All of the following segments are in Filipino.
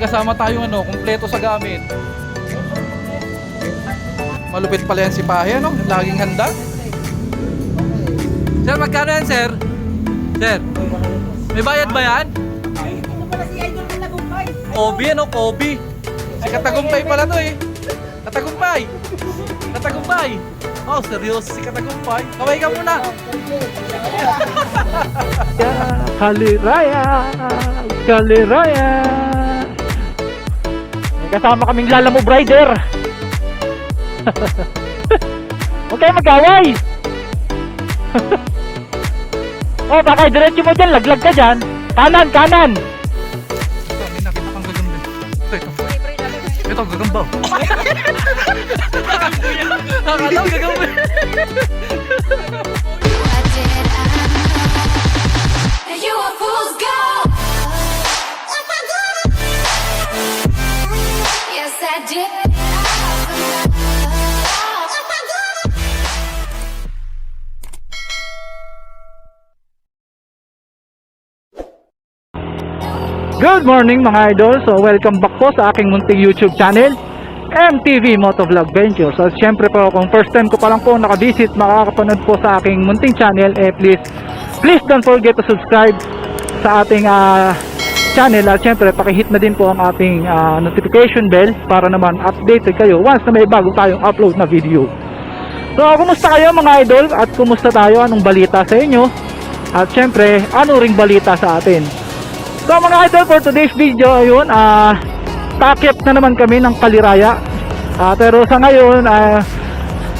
kasama tayong ano, kumpleto sa gamit. Malupit pala yan si Pahe, ano? Laging handa. Sir, magkano yan, sir? Sir, may bayad ba yan? Ito pala si Idol na nagumpay. Kobe, ano? Kobe. Si Katagumpay pala to eh. Katagumpay. Katagumpay. Oh, seryoso si Katagumpay. Kaway ka muna. Kaliraya! Kaliraya! Kasama kaming lalamove rider! Huwag kayo mag-away! oh, baka diretso mo dyan, laglag ka dyan! Kanan, kanan! Ito, may nakita kang gagamba. Ito, ito. Ito, gagamba. Akala ko gagamba. Good morning mga idol! So welcome back po sa aking munting YouTube channel MTV Motovlog Ventures. So syempre po kung first time ko pa lang po nakabisit makakapanood po sa aking munting channel eh please please don't forget to subscribe sa ating ah, channel at syempre pakihit na din po ang ating ah, notification bell para naman updated kayo once na may bago tayong upload na video. So kumusta kayo mga idol at kumusta tayo anong balita sa inyo at syempre ano ring balita sa atin. So mga idol for today's video ayun ah takyat na naman kami ng Kaliraya. Ah, pero sa ngayon ah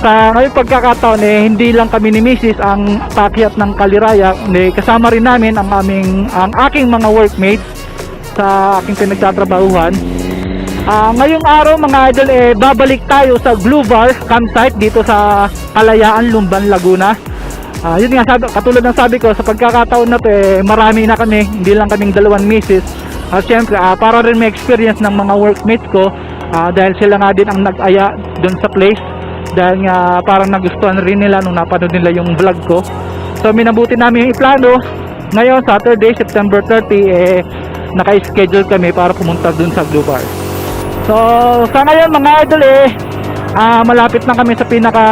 sa ngayong pagkakataon eh hindi lang kami ni Mrs. ang takyat ng Kaliraya, hindi kasama rin namin ang aming ang aking mga workmates sa aking pinagtatrabahuhan. Ah, ngayong araw mga idol eh babalik tayo sa Blue Bar campsite dito sa Kalayaan, Lumban, Laguna. Ah, yun nga sabi, katulad ng sabi ko sa pagkakataon na to eh, marami na kami, hindi lang kaming dalawang misis. At syempre, ah, para rin may experience ng mga workmates ko ah, dahil sila nga din ang nag-aya doon sa place dahil nga parang nagustuhan rin nila nung napanood nila yung vlog ko. So minabuti namin yung iplano. Ngayon, Saturday, September 30, eh, naka-schedule kami para pumunta dun sa Blue Bar. So, sa ngayon mga idol eh, ah, malapit na kami sa pinaka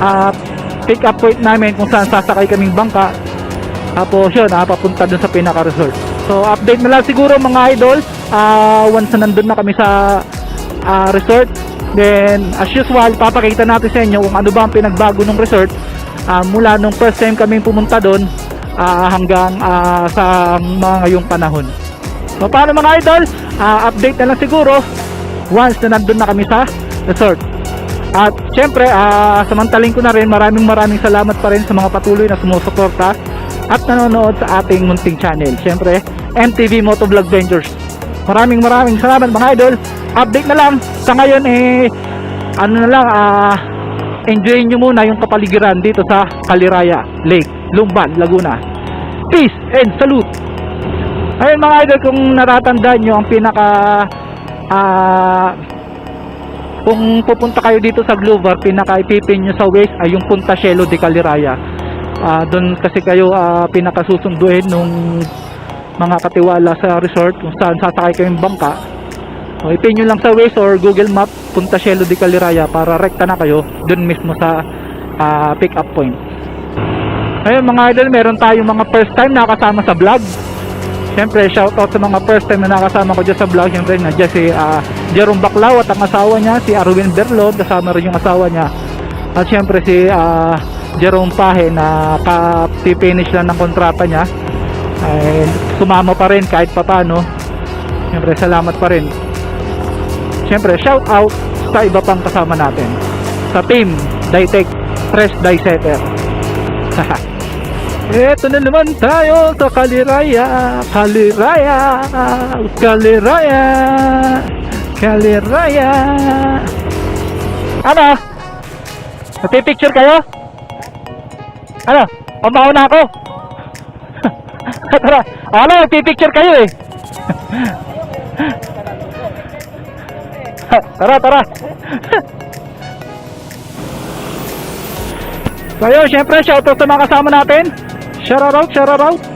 ah, pick up point namin kung saan sasakay kaming bangka. Tapos yun, ah, papunta dun sa pinaka resort. So, update na lang siguro mga idol, ah, once na nandun na kami sa ah, resort. Then, as usual, papakita natin sa inyo kung ano ba ang pinagbago ng resort ah, mula nung first time kaming pumunta doon ah, hanggang ah, sa mga ngayong panahon. So paano mga idol? Ah, update na lang siguro once na nandun na kami sa resort. At syempre, ah, samantaling ko na rin maraming maraming salamat pa rin sa mga patuloy na sumusuporta at nanonood sa ating munting channel. Syempre, MTV Motovlog Ventures. Maraming maraming salamat mga idol. Update na lang. Sa ngayon eh ano na lang ah enjoy nyo muna yung kapaligiran dito sa Kaliraya Lake, Lumban, Laguna. Peace and salute! Ayun mga idol, kung natatandaan nyo, ang pinaka ah kung pupunta kayo dito sa Glover, pinaka ipipin nyo sa west ay yung Punta Cielo de Caliraya. Ah doon kasi kayo ah, pinaka susunduin nung mga katiwala sa resort kung saan sasakay kayong bangka. So, ipin nyo lang sa Waze or Google Map Punta Cielo de Caliraya para rekta na kayo doon mismo sa ah, pick up point. Ayun mga idol, meron tayong mga first time nakasama sa vlog. Siyempre, shoutout sa mga first time na nakasama ko dyan sa vlog. Siyempre, nandiyan si ah, Jerome Baclaw at ang asawa niya, si Arwin Berlon. Kasama rin yung asawa niya. At siyempre, si ah, Jerome Pahe na ka-finish lang ng kontrata niya. Ay, sumama pa rin kahit papano. Siyempre, salamat pa rin. Siyempre, shout out sa iba pang kasama natin. Sa team, Ditech Fresh Dye Setter. Eto na naman tayo sa Kaliraya, Kaliraya, Kaliraya, Kaliraya. Ano? Nagpipicture kayo? Ano? Pamahaw na ako? Tara, ano? Nagpipicture kayo eh. tara, tara. So yun, syempre, shoutout sa mga kasama natin. Shout out, shout out.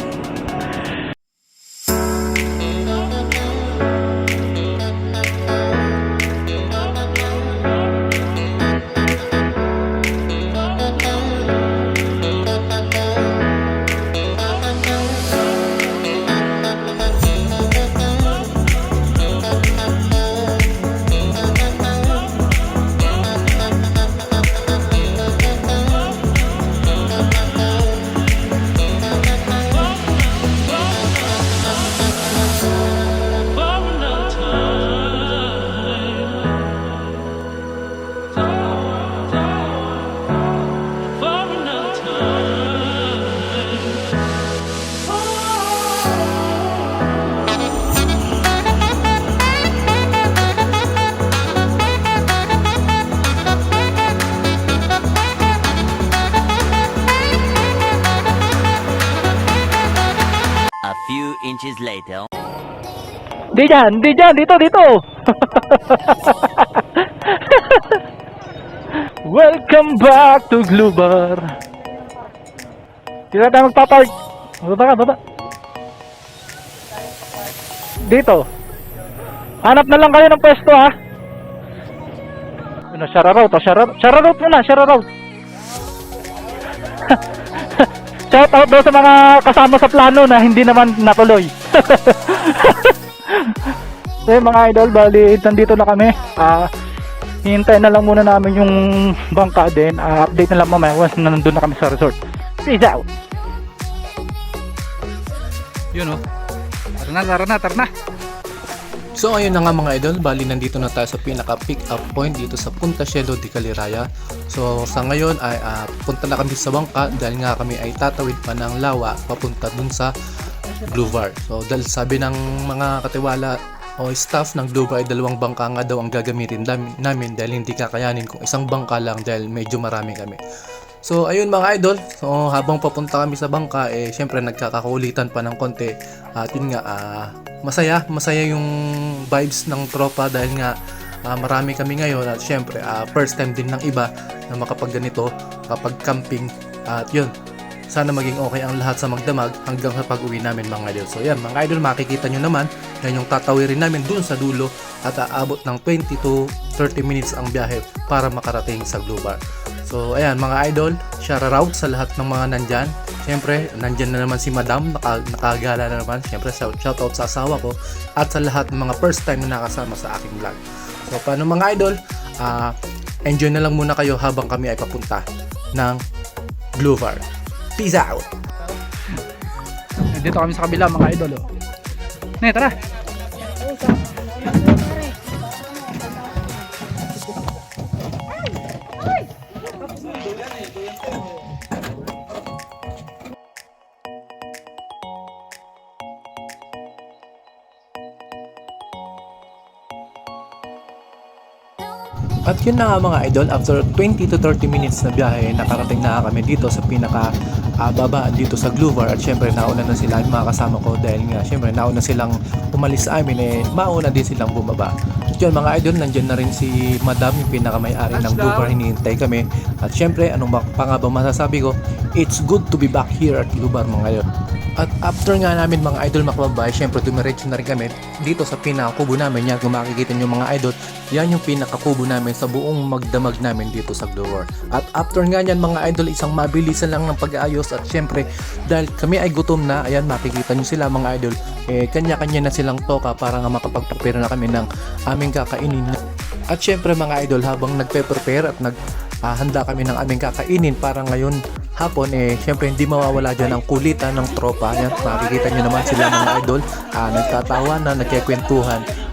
Di dyan, di dyan, dito, dito. Welcome back to Glue Bar. Dito tayo magpapark. Baba ka, baba. Dito. Hanap na lang kayo ng pwesto ha. Ano, shararout, shararout. Shararout muna, shararout. Shout out daw sa mga kasama sa plano na hindi naman natuloy. so yun, mga idol, bali nandito na kami. Ah, hintay na lang muna namin yung bangka din. Ah, update na lang mamaya once na nandun na kami sa resort. Peace out! Yun oh. Tara na, tara na, tara na. So ayun na nga mga idol, bali nandito na tayo sa pinaka pick up point dito sa Punta Cielo de Caliraya. So sa ngayon ay ah, punta na kami sa bangka dahil nga kami ay tatawid pa ng lawa papunta dun sa Blue Bar. So dahil sabi ng mga katiwala o staff ng Bar ay dalawang bangka nga daw ang gagamitin namin dahil hindi kakayanin kung isang bangka lang dahil medyo marami kami. So ayun mga idol, so habang papunta kami sa bangka eh syempre nagkakakulitan pa ng konti. At yun nga ah, masaya, masaya yung vibes ng tropa dahil nga ah, marami kami ngayon. At syempre ah, first time din ng iba na makapag ganito kapag camping. At yun sana maging okay ang lahat sa magdamag hanggang sa pag-uwi namin mga idol. So yan mga idol makikita nyo naman yan yung tatawirin namin dun sa dulo at aabot ng 20 to 30 minutes ang biyahe para makarating sa Bar. So ayan mga idol, shout out sa lahat ng mga nandyan. Siyempre, nandyan na naman si Madam, naka, nakagala na naman. Siyempre, shout out sa asawa ko at sa lahat ng mga first time na nakasama sa aking vlog. So paano mga idol, ah, enjoy na lang muna kayo habang kami ay papunta ng Bar. Peace out! Dito kami sa kabila mga idol. Oh. Ne, tara. At yun na nga mga idol, after 20 to 30 minutes na biyahe, nakarating na kami dito sa pinaka ah, babaan dito sa Gluvar at syempre nauna na sila yung mga kasama ko dahil nga syempre nauna silang umalis sa amin eh mauna din silang bumaba. Yun mga idol, nandyan na rin si Madam yung pinakamay-ari ng Gluvar, hinihintay kami. At syempre, anong pa nga ba masasabi ko, it's good to be back here at Gluvar mga idol. At after nga namin mga idol makababay, syempre dumiretso na rin kami dito sa pinakakubo namin. Yan, kung makikita nyo mga idol, yan yung pinakakubo namin sa buong magdamag namin dito sa Glower. At after nga yan mga idol, isang mabilisan lang ng pag-aayos at syempre dahil kami ay gutom na, ayan makikita nyo sila mga idol, eh kanya-kanya na silang toka para nga makapag-prepare na kami ng aming kakainin. At syempre mga idol, habang nagpe-prepare at nag ah, handa kami ng aming kakainin para ngayon hapon eh syempre hindi mawawala dyan ang kulitan ng tropa. Yan makikita nyo naman sila mga idol. Ah, nagtatawa na nagkikwentuhan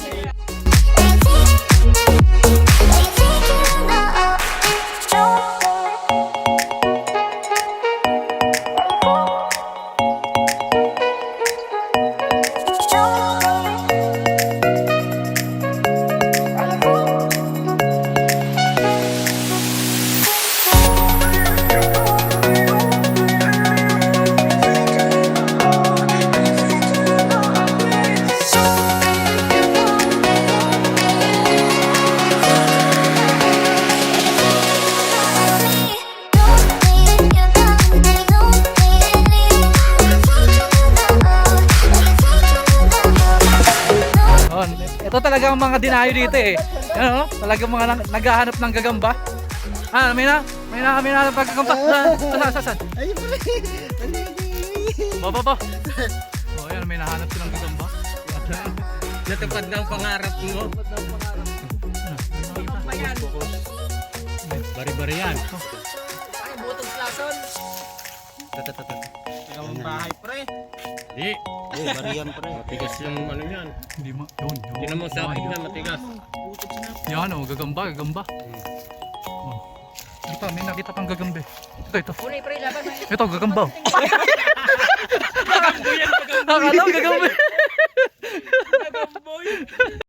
ito talaga ang mga dinayo dito eh. Ano, talaga mga nag naghahanap ng gagamba. Ah, may na, may na, may na pagkagamba. Saan, saan, saan? Ayun pala. Ba, ba, ba. Oh, ayan, may nahanap silang gagamba. Natupad ng pangarap mo. Bari-bari yan. Ay, butong plason. Ang bahay pre. Di. Eh, bari yan pre. Matigas yung ano yan. Hindi mo, yun, yun. Tinan mo sa akin na matigas. Yan, oh, gagamba, gagamba. Oh. Ito, may nakita pang gagambe. Ito, ito. Kulay pre, laban. Ito, gagamba. Akala ko gagambe. ayun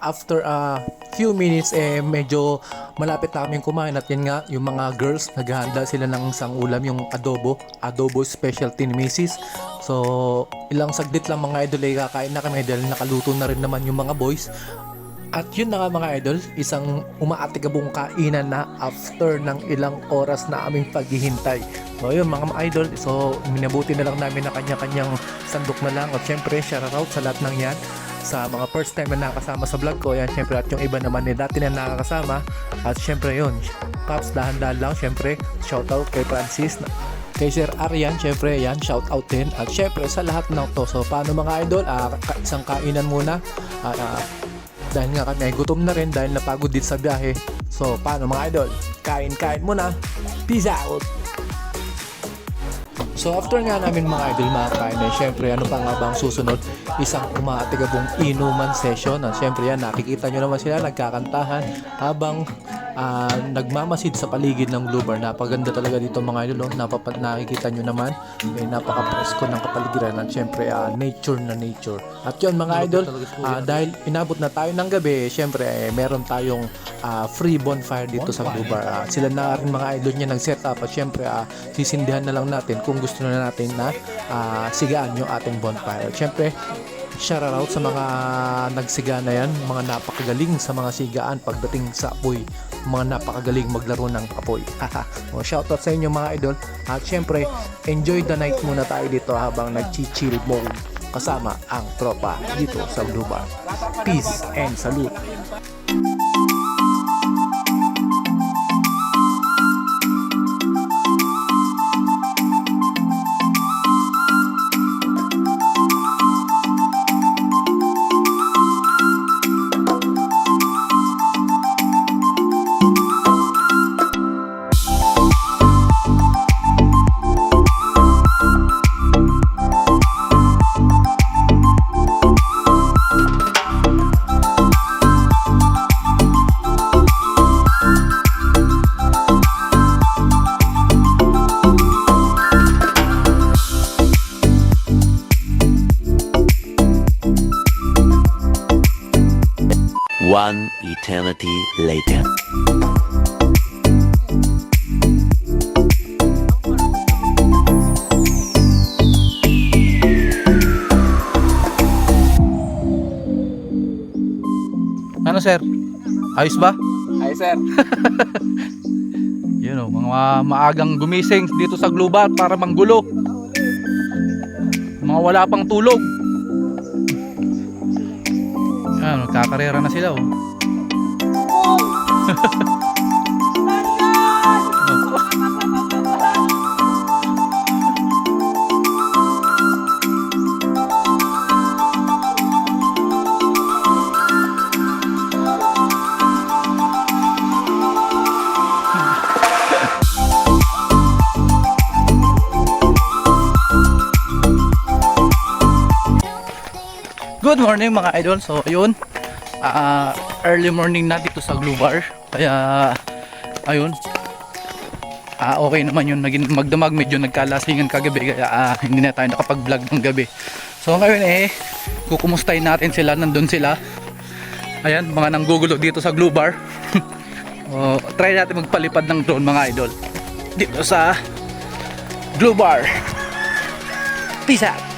after a few minutes eh medyo malapit na kaming kumain at yun nga yung mga girls naghahanda sila ng isang ulam yung adobo, adobo specialty ni Mrs. So ilang saglit lang mga idol ay kakain na kami dahil nakaluto na rin naman yung mga boys. At yun na nga mga idol, isang umaatigabong kainan na after ng ilang oras na aming paghihintay. So yun mga idol, so minabuti na lang namin na kanya-kanyang sandok na lang. At syempre, shoutout sa lahat ng yan sa mga first time na nakasama sa vlog ko. Yan syempre at yung iba naman ni dati na nakakasama. At syempre yun, Paps, dahan-dahan lang syempre. Shoutout kay Francis, kay Sir Arian, syempre yan, shout out din. At syempre sa lahat ng to. So paano mga idol, ka- isang kainan muna. At ah, dahil nga kami ay gutom na rin dahil napagod din sa biyahe. So paano mga idol, kain-kain muna. Peace out! So after nga namin mga idol makakain ay syempre ano pa nga ba susunod? Isang umatigabong inuman session. At syempre yan nakikita nyo naman sila nagkakantahan habang ah, nagmamasid sa paligid ng Blue Bar. Napaganda talaga dito mga idol. Oh. Napapa- nakikita nyo naman eh, napaka-presko ng kapaligiran at syempre ah, nature na nature. At yun mga idol, ah, dahil inabot na tayo ng gabi, syempre eh, meron tayong ah, free bonfire dito sa Blue Bar. Ah, sila na rin mga idol niya nag-set up at syempre ah, sisindihan na lang natin kung gusto na natin na ah, sigaan yung ating bonfire. At syempre, shoutout sa mga nagsiga na yan, mga napakagaling sa mga sigaan pagdating sa apoy, mga napakagaling maglaro ng apoy. o, shoutout sa inyo mga idol. At syempre, enjoy the night muna tayo dito habang nag-chill mode kasama ang tropa dito sa Bar. Peace and salute! One eternity later. Ano sir? Ayos ba? Ay, sir. Yun o, mga maagang gumising dito sa Glubat para manggulo. Mga wala pang tulog. Yan, magkakarera na sila oh. morning mga idol. So ayun, ah, early morning na dito sa Blue Bar. Kaya ayun. Ah, okay naman yun naging magdamag medyo nagkalasingan kagabi kaya ah, hindi na tayo nakapag-vlog ng gabi. So ngayon eh kukumustahin natin sila nandun sila. Ayan, mga nanggugulo dito sa Blue Bar. oh, try natin magpalipad ng drone mga idol. Dito sa Blue Bar. Peace out.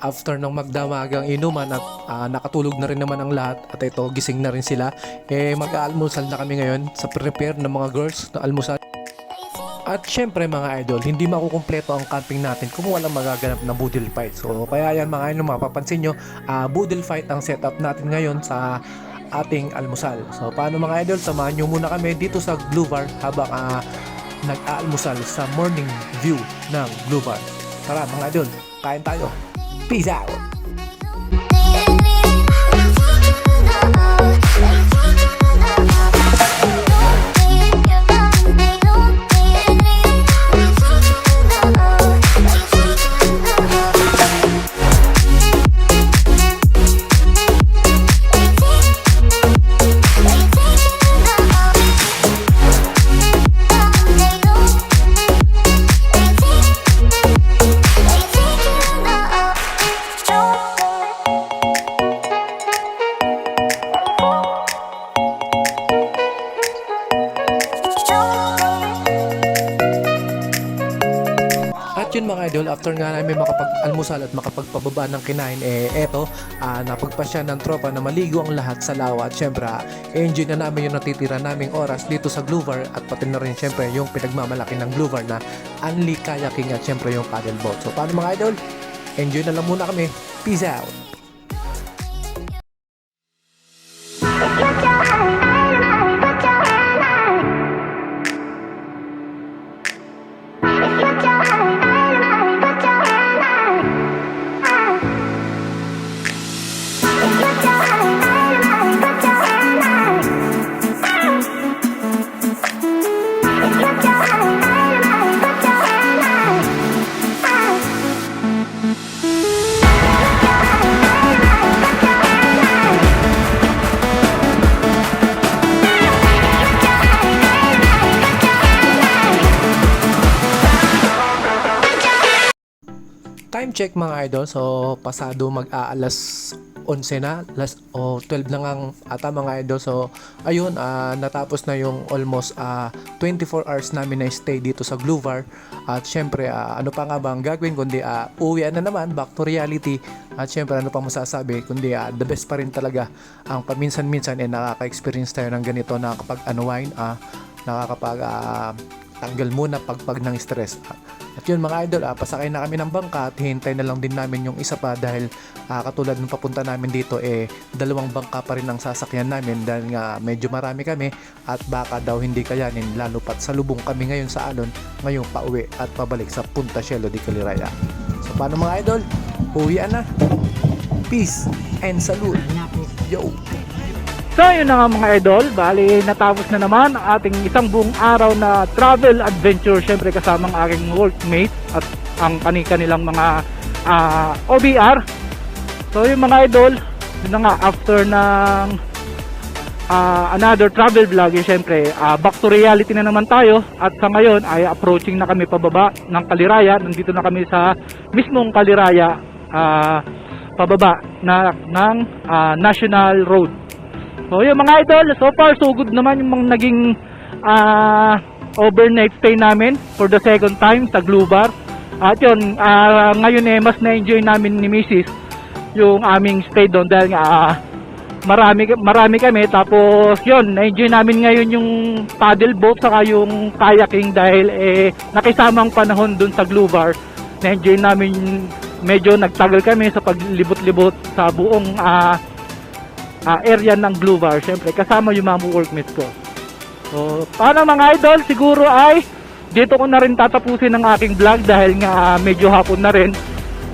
After ng magdamagang inuman at ah, nakatulog na rin naman ang lahat at ito gising na rin sila, eh mag-aalmusal na kami ngayon sa prepare ng mga girls na almusal. At syempre mga idol, hindi makukumpleto ang camping natin kung walang magaganap na boodle fight. So kaya yan mga idol, mapapansin nyo, ah, boodle fight ang setup natin ngayon sa ating almusal. So paano mga idol, samahan nyo muna kami dito sa Blue Bar habang ah, nag-aalmusal sa morning view ng Blue Bar. Tara mga idol, kain tayo. Peace out! Yun mga idol, after nga namin makapag-almusal at makapagpababa ng kinain, eh eto, ah, napagpasya ng tropa na maligo ang lahat sa lawa. At syempre, ah, enjoy na namin yung natitira naming oras dito sa Gluvar at pati na rin syempre yung pinagmamalaki ng Gluvar na Unli Kayaking at syempre yung paddle boat. So paano mga idol? Enjoy na lang muna kami. Peace out! Check mga idol. So, pasado mag-aalas 11 na. Last, o 12 na ngang ata mga idol. So, ayun, ah, natapos na yung almost ah, 24 hours namin na stay dito sa Gluvar. At syempre, ah, ano pa nga ba ang gagawin kundi uh, uwi na naman, back to reality. At syempre, ano pa masasabi kundi ah, the best pa rin talaga ang paminsan-minsan eh nakaka-experience tayo ng ganito na kapag unwind, ah, nakakapag ah, tanggal muna pagpag ng stress. At yun mga idol, ah, pasakay na kami ng bangka at hintay na lang din namin yung isa pa dahil ah, katulad ng papunta namin dito eh dalawang bangka pa rin ang sasakyan namin dahil nga medyo marami kami at baka daw hindi kayanin lalo pat sa lubong kami ngayon sa alon ngayong pauwi at pabalik sa Punta Cielo de Caliraya. So paano mga idol? Uwian na. Peace and salute. Yo! So yun na nga mga idol, bali natapos na naman ang ating isang buong araw na travel adventure syempre kasama ang aking workmate at ang kani-kanilang mga ah, OBR. So yung mga idol, yun na nga after ng ah, another travel vlog, yun syempre ah, back to reality na naman tayo at sa ngayon ay approaching na kami pababa ng Kaliraya, nandito na kami sa mismong Kaliraya ah, pababa na ng ah, National Road. So yung mga idol, so far so good naman yung mga naging ah, overnight stay namin for the second time sa Glue Bar. At yun, ah, ngayon eh mas na-enjoy namin ni Mrs. yung aming stay doon dahil nga ah, marami marami kami tapos yun, na-enjoy namin ngayon yung paddle boat saka yung kayaking dahil eh nakisamang panahon doon sa Glue Bar. Na-enjoy namin medyo nagtagal kami sa paglibot-libot sa buong ah, ah, area ng Blue Bar. Siyempre, kasama yung mga workmates ko. So, paano mga idol? Siguro ay dito ko na rin tatapusin ang aking vlog dahil nga ah, medyo hapon na rin.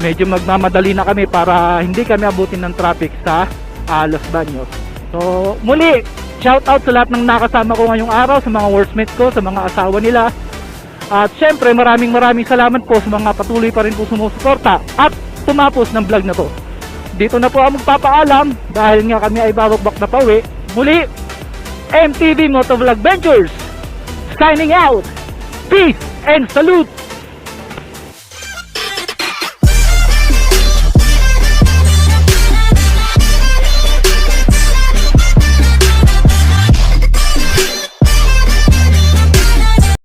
Medyo magmamadali na kami para hindi kami abutin ng traffic sa ah, Los Baños. So, muli, shout out sa lahat ng nakasama ko ngayong araw, sa mga workmates ko, sa mga asawa nila. At syempre, maraming maraming salamat po sa mga patuloy pa rin po sumusuporta at tumapos ng vlog na to. Dito na po ako magpapaalam dahil nga kami ay babakbak na pauwi. Muli, MTV Motovlog Ventures signing out. Peace and salute!